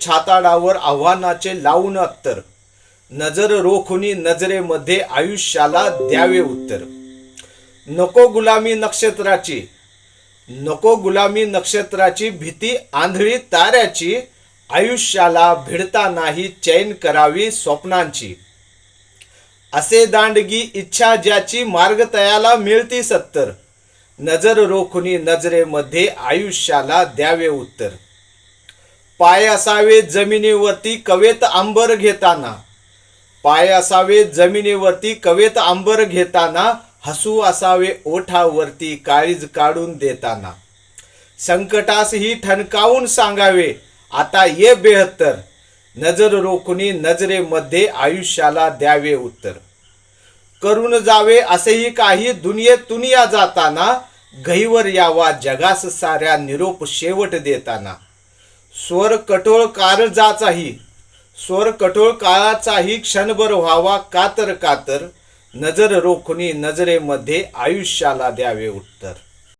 छाताडावर आव्हानाचे लावून अत्तर. नजर रोखुनी नजरेमध्ये आयुष्याला द्यावे उत्तर. नको गुलामी नक्षत्राची. नको गुलामी नक्षत्राची भीती आंधळी ताऱ्याची. आयुष्याला भिडता नाही चैन करावी स्वप्नांची. असे दांडगी इच्छा ज्याची मार्ग तयाला मिळती सत्तर. नजर रोखुनी नजरेमध्ये आयुष्याला द्यावे उत्तर. पाय असावे जमिनीवरती कवेत आंबर घेताना. पाय असावे जमिनीवरती कवेत आंबर घेताना हसू असावे ओठावरती काळीज काढून देताना. संकटासही ठणकावून सांगावे आता ये बेहत्तर. नजर रोखुनी नजरेमध्ये आयुष्याला द्यावे उत्तर. करून जावे असेही काही दुनियेत तुनिया जाताना घईवर यावा जगास साऱ्या निरोप शेवट देताना. स्वर कठोळ कारजाचाही स्वर कठोळ काळाचाही क्षणभर व्हावा कातर कातर. नजर रोखणी नजरेमध्ये आयुष्याला द्यावे उत्तर.